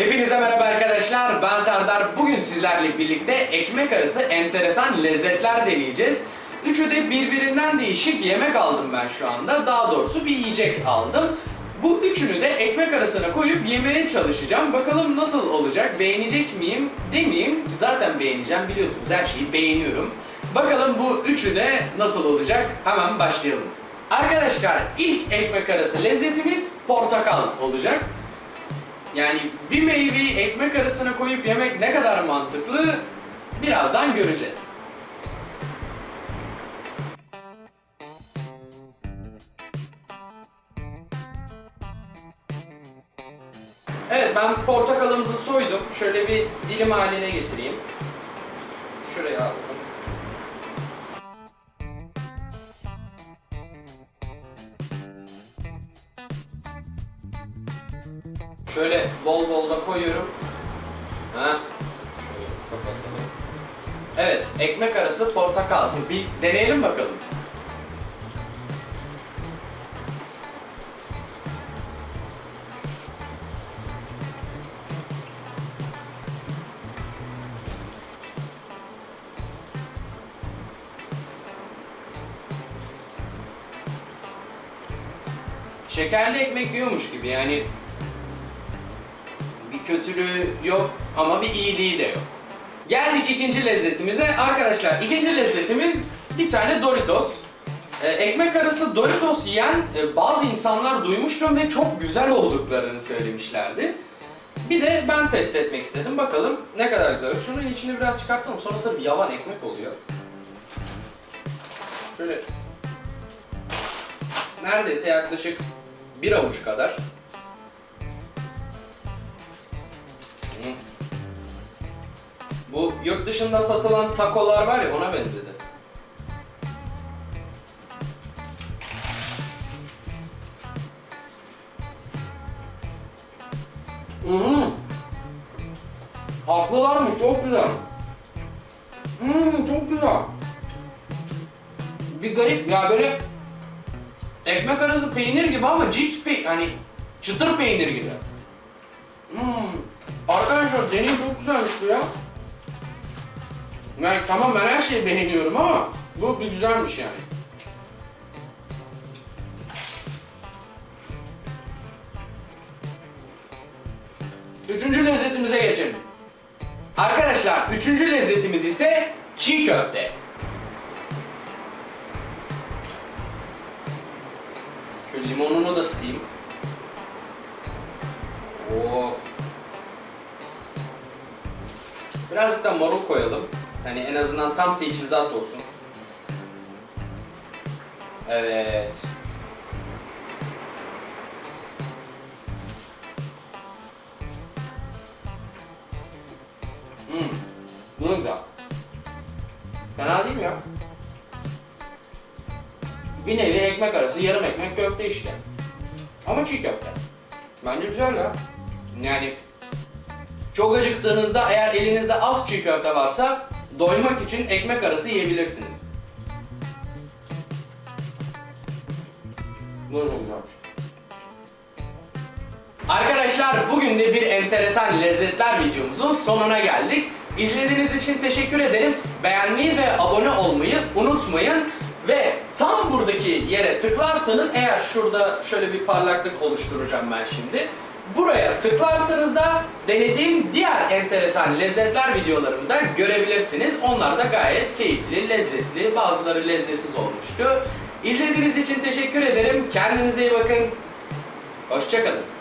Hepinize merhaba arkadaşlar. Ben Serdar. Bugün sizlerle birlikte ekmek arası enteresan lezzetler deneyeceğiz. Üçü de birbirinden değişik yemek aldım ben şu anda. Daha doğrusu bir yiyecek aldım. Bu üçünü de ekmek arasına koyup yemeye çalışacağım. Bakalım nasıl olacak? Beğenecek miyim? Demeyeyim. Zaten beğeneceğim. Biliyorsunuz her şeyi beğeniyorum. Bakalım bu üçü de nasıl olacak? Hemen başlayalım. Arkadaşlar ilk ekmek arası lezzetimiz portakal olacak. Yani bir meyveyi ekmek arasına koyup yemek ne kadar mantıklı birazdan göreceğiz. Evet ben portakalımızı soydum. Şöyle bir dilim haline getireyim. Şuraya alalım. Şöyle bol bol da koyuyorum. Ha. Evet, ekmek arası portakal. Bir deneyelim bakalım. Şekerli ekmek yiyormuş gibi yani kötülüğü yok ama bir iyiliği de yok. Geldik ikinci lezzetimize. Arkadaşlar ikinci lezzetimiz bir tane Doritos. Ee, ekmek arası Doritos yiyen e, bazı insanlar duymuştum ve çok güzel olduklarını söylemişlerdi. Bir de ben test etmek istedim. Bakalım ne kadar güzel. Şunun içini biraz çıkartalım. Sonrasında bir yavan ekmek oluyor. Şöyle neredeyse yaklaşık bir avuç kadar. Bu yurt dışında satılan takolar var ya ona benzedi. Hmm. Haklılarmış çok güzel. Hmm, çok güzel. Bir garip ya böyle ekmek arası peynir gibi ama cips pe hani çıtır peynir gibi. Hmm. Arkadaşlar deneyim çok güzelmiş bu ya. Yani tamam ben her şeyi beğeniyorum ama bu bir güzelmiş yani. Üçüncü lezzetimize geçelim. Arkadaşlar üçüncü lezzetimiz ise çiğ köfte. Şu limonunu da sıkayım. Oo. Birazcık da marul koyalım. Hani en azından tam teçhizat olsun. Evet. Hmm. Bu da güzel. Fena değil mi ya? Bir nevi ekmek arası yarım ekmek köfte işte. Ama çiğ köfte. Bence güzel ya. Yani çok acıktığınızda eğer elinizde az çiğ köfte varsa doymak için ekmek arası yiyebilirsiniz. Bu çok güzelmiş. Arkadaşlar bugün de bir enteresan lezzetler videomuzun sonuna geldik. İzlediğiniz için teşekkür ederim. Beğenmeyi ve abone olmayı unutmayın. Ve tam buradaki yere tıklarsanız eğer şurada şöyle bir parlaklık oluşturacağım ben şimdi. Buraya tıklarsanız da denediğim diğer enteresan lezzetler videolarımı da görebilirsiniz. Onlar da gayet keyifli, lezzetli, bazıları lezzetsiz olmuştu. İzlediğiniz için teşekkür ederim. Kendinize iyi bakın. Hoşçakalın.